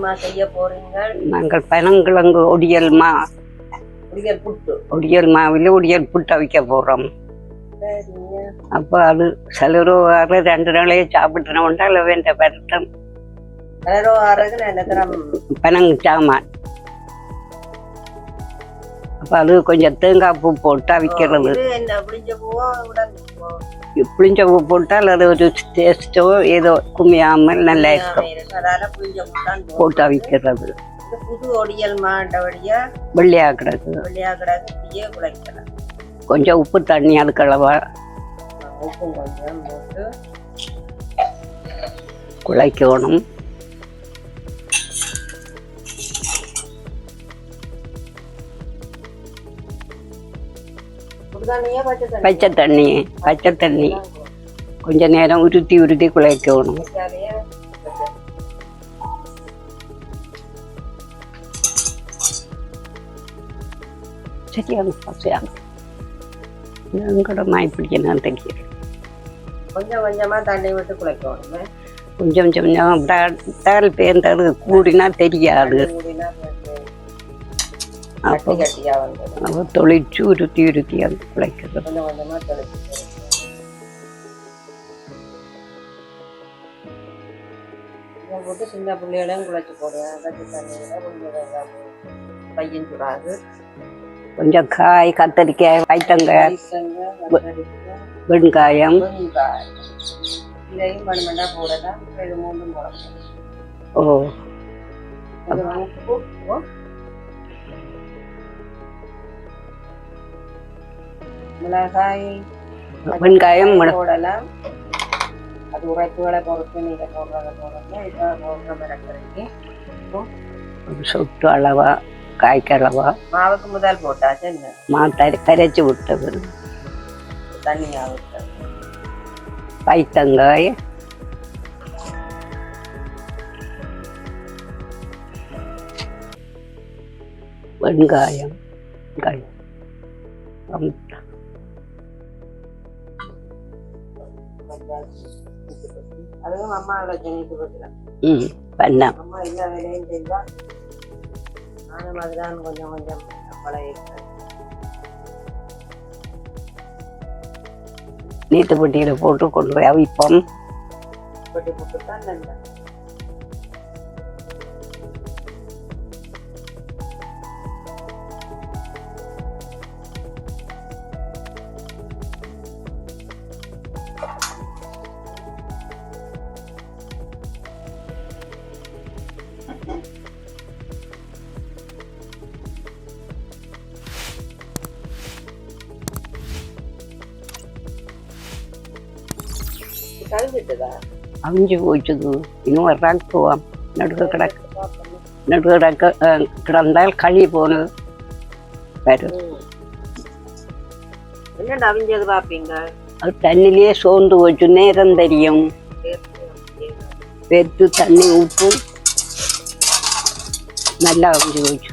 என்னம்மா செய்ய போறீங்க நாங்கள் பனங்கிழங்கு ஒடியல் மா புளியல் புட்டு. ஒடியல் மாவில் ஒடியல் புட்டு வைக்க போகிறோம் அப்போ அது சிலர் வர ரெண்டு நாளையே சாப்பிட்டுனோம்னா அதில் வேண்ட பரட்டம் நல்ல தரம் பனங்கு சாமான். அது கொஞ்சம் தேங்காய் பூ போட்டு அவிக்கிறது புளிஞ்ச பூ போட்டால் அது ஒரு டேஸ்ட்டோ ஏதோ குமியாமல் நல்லா இருக்கும். போட்டு அவிக்கிறது புது ஒடியல் மாண்டபடியா? வெள்ளையாக கிடக்கு வெள்ளையா கிடக்கு இப்படியே குழைக்கலாம். கொஞ்சம் உப்பு தண்ணி அதுக்களவா உப்பும் கொஞ்சம் போட்டு குழைக்கணும். பச்சை தண்ணி பச்சை தண்ணி கொஞ்ச நேரம் உருட்டி உருட்டி குழைக்கணும் பச்சை. சரியான பசையாக எங்கட மாய்ப்பிடிக்கணும் தெரியும் கொஞ்சம் கொஞ்சமா தண்ணி விட்டு குழைக்கணும் கொஞ்சம் கொஞ்சம் தால் பேர்ந்தது கூடினா தெரியாது அது குழைக்கிறது கொஞ்சம் கொஞ்சமா தெளிச்சு இதை போட்டு சின்ன பிள்ளைகளையும் குழைச்சி போடுவேன் கட்டி தண்ணியில கொஞ்சம் வெங்காயம் பையன் சுடாது. கொஞ்சம் காய் கத்தரிக்காய் வெங்காயம். வெங்காயம். இதையும் மண்மண்டா போடலாம். இது மூணும் போடலாம் ஓ. மிளகாய் வெங்காயம் போடலாம். அது உரைப்புகளை பொறுத்து நீங்க போடுறத போடலாம் இப்போ போடுற மிளகரைக்கு ஒரு சொட்டு அளவா காய்க்கு அளவா. மாவுக்கு முதல் போட்டாச்சு என்ன? மா கரைச்சி விட்டது. தண்ணியா விட்டு பைத்தங்காய் வெங்காயம் வெங்காயம் அதுவும் அம்மாவோட ம். பண்ணேன் அம்மா எல்லா வேலையும் செய்வா நானும் அதுதான் கொஞ்சம் கொஞ்சம் பழகிக்கிறேன் நீத்து பெட்டியில் போட்டு கொண்டு போய் அவிப்போம். போட்டு போட்டு தான் வர்றாக்குவோம் நடுக்க கிடக்கு நடுக்க கிடக்க அஹ், கிடந்தால் களி போனது. வரும் என்னடா அவிஞ்சது பாப்பீங்க? அது தண்ணிலேயே சோர்ந்து போச்சு. நேரம் தெரியும். வெத்து தண்ணி உப்பு போச்சு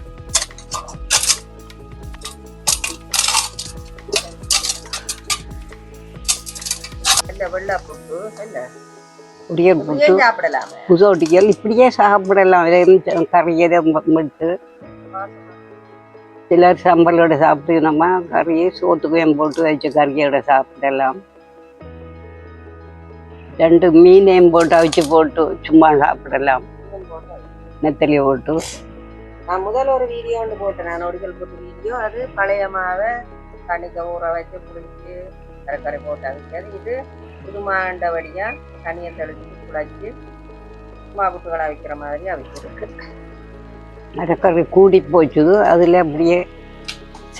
என்ன வெள்ளை புட்டு சாப்பிடலாமே புதோட்டிகள் இப்படியே சாப்பிடலாம் கறியை விட்டு சிலர் சம்பளோட சாப்பிட்டு நம்ம கறியை சோத்துக்கையும் போட்டு வச்சு கறியோட சாப்பிடலாம் ரெண்டு மீனையும் போட்டு அவிச்சு போட்டு சும்மா சாப்பிடலாம் நெத்தலி போட்டு நான் முதல் ஒரு வீடியோ போட்டேன். நான் ஒடிக்கல் போட்டு வீடியோ அது பழைய மாவை தண்ணிக்க ஊற வச்சு புளிச்சு கரைக்கரை போட்டு அவிக்காது இது புது வழியாக தண்ணியை தெளிச்சு குழச்சி மாவுட்டுகளை அவிக்கிற மாதிரி அவிச்சிருக்கு மரக்கறி கூடி போச்சுது. அதில் அப்படியே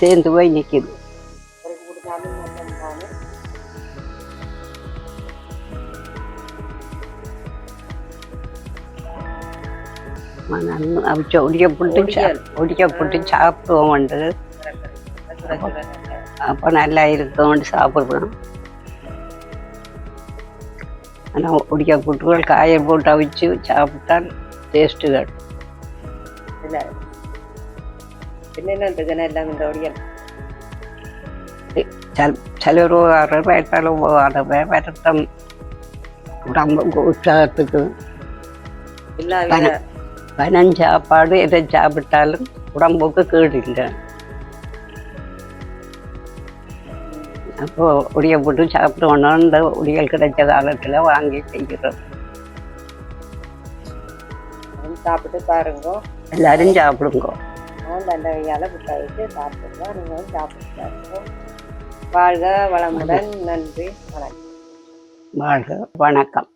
சேர்ந்து போய் நிற்கிது அவிச்ச ஒடிய போட்டு. ஒடிய போட்டு சாப்பிடுவோம் நல்ல அப்போ நல்லா இருக்கும்னு சாப்பிடுறோம். ஆனால் ஒடிக்க புட்டுகள் காய போட்டு அவிச்சு சாப்பிட்டால் டேஸ்ட்டு இல்ல. என்னென்ன ஜனம் எல்லாம் இந்த ஒடியல் வர வயசாலும் வர வரட்டம் உடம்புக்கு உற்சாகத்துக்கு எல்லா வித பனம் சாப்பாடு எதை சாப்பிட்டாலும் உடம்புக்கு கேடு இல்லை. அப்போ உடைய போட்டு சாப்பிடணும் இந்த உடியல் கிடைச்ச காலத்தில் வாங்கி செய்கிறோம். சாப்பிட்டு பாருங்க. எல்லாரும் சாப்பிடுங்க. தண்டவையால் வச்சு சாப்பிட்டுருக்கோம் நீங்களும் சாப்பிட்டு பாருங்க. வாழ்க வளமுடன். நன்றி. வணக்கம். வாழ்க வணக்கம்.